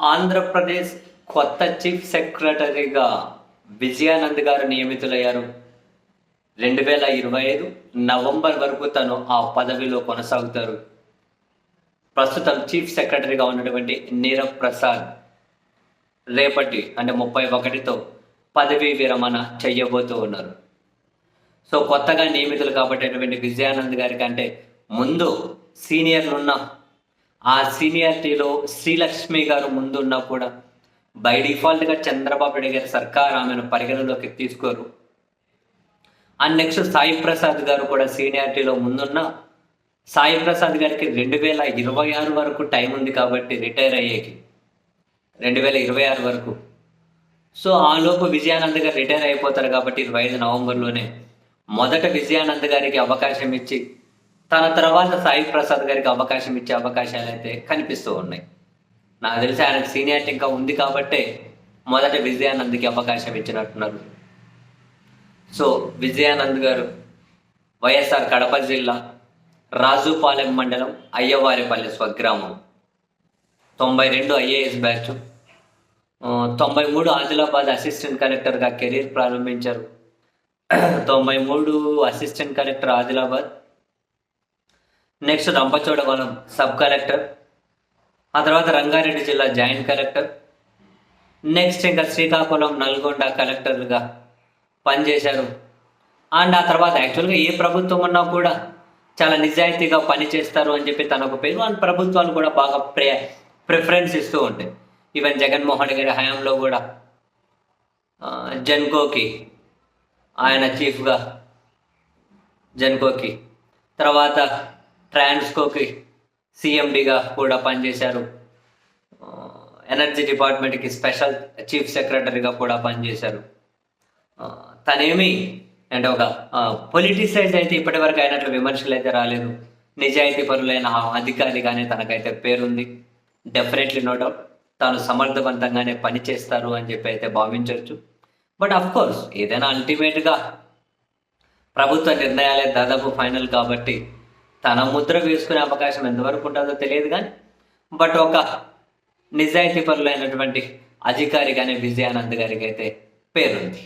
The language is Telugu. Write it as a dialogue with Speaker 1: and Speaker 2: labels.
Speaker 1: ఆంధ్రప్రదేశ్ కొత్త చీఫ్ సెక్రటరీగా విజయానంద్ గారు నియమితులయ్యారు. రెండు వేల ఇరవై ఐదు నవంబర్ వరకు తను ఆ పదవిలో కొనసాగుతారు. ప్రస్తుతం చీఫ్ సెక్రటరీగా ఉన్నటువంటి నీరవ్ ప్రసాద్ రేపటి అంటే ముప్పై ఒకటితో పదవీ విరమణ చెయ్యబోతూ ఉన్నారు. సో కొత్తగా నియమితులు కాబట్టి విజయానంద్ గారి కంటే ముందు సీనియర్లు ఉన్న ఆ సీనియారిటీలో శ్రీలక్ష్మి గారు ముందున్నా కూడా బై డిఫాల్ట్గా చంద్రబాబు నాయుడు గారి సర్కార్ ఆమెను పరిగణలోకి తీసుకోరు. అండ్ నెక్స్ట్ సాయి ప్రసాద్ గారు కూడా సీనియారిటీలో ముందున్న సాయి ప్రసాద్ గారికి రెండు వేల ఇరవై ఆరు వరకు టైం ఉంది కాబట్టి రిటైర్ అయ్యేకి. రెండు వేల ఇరవై ఆరు వరకు. సో ఆలోపు విజయానంద్ గారు రిటైర్ అయిపోతారు కాబట్టి ఇరవై ఐదు నవంబర్లోనే. మొదట విజయానంద్ గారికి అవకాశం ఇచ్చి తన తర్వాత సాయి ప్రసాద్ గారికి అవకాశం ఇచ్చే అవకాశాలు అయితే కనిపిస్తూ ఉన్నాయి. నాకు తెలిసి ఆయనకు సీనియారిటీ ఇంకా ఉంది కాబట్టే మొదట విజయానంద్కి అవకాశం ఇచ్చినట్టున్నారు. సో విజయానంద్ గారు వైఎస్ఆర్ కడప జిల్లా రాజుపాలెం మండలం అయ్యవారిపల్లి స్వగ్రామం. తొంభై రెండు ఐఏఎస్ బ్యాచ్. తొంభై మూడు ఆదిలాబాద్ అసిస్టెంట్ కలెక్టర్గా కెరీర్ ప్రారంభించారు. తొంభై మూడు assistant collector Adilabad. Next Rampachodavaram sub collector ఆ తర్వాత రంగారెడ్డి జిల్లా జాయింట్ కలెక్టర్ నెక్స్ట్ ఇంకా శ్రీకాకుళం నల్గొండ కలెక్టర్లుగా పనిచేశారు. అండ్ ఆ తర్వాత యాక్చువల్గా ఏ ప్రభుత్వం ఉన్నా కూడా చాలా నిజాయితీగా పనిచేస్తారు అని చెప్పి తనకు పేరు అండ్ ప్రభుత్వాలు కూడా బాగా ప్రే ప్రిఫరెన్స్ ఇస్తూ ఉంటాయి. ఈవెన్ జగన్మోహన్ గారి హయాంలో కూడా జన్కోకి జెన్కోకి ఆయన చీఫ్గా జెన్కోకి. తర్వాత ట్రాన్స్కోకి సిఎండిగా కూడా పనిచేశారు. ఎనర్జీ డిపార్ట్మెంట్కి స్పెషల్ చీఫ్ సెక్రటరీగా కూడా పనిచేశారు. తనేమి అంటే ఒక పొలిటిసైజ్ అయితే ఇప్పటివరకు అయినట్లు విమర్శలు అయితే రాలేదు. నిజాయితీ పరులైన అధికారిగానే తనకైతే పేరుంది. డెఫినెట్లీ నో డౌట్ తాను సమర్థవంతంగానే పని చేస్తారు అని చెప్పి అయితే భావించవచ్చు బట్ అఫ్ కోర్స్ ఏదైనా అల్టిమేట్గా ప్రభుత్వ నిర్ణయాలే దాదాపు ఫైనల్ కాబట్టి తన ముద్ర వేసుకునే అవకాశం ఎంతవరకు ఉంటుందో తెలియదు కానీ బట్ ఒక నిజాయితీ పరులైనటువంటి అధికారిగానే విజయానంద్ గారికి అయితే పేరుంది.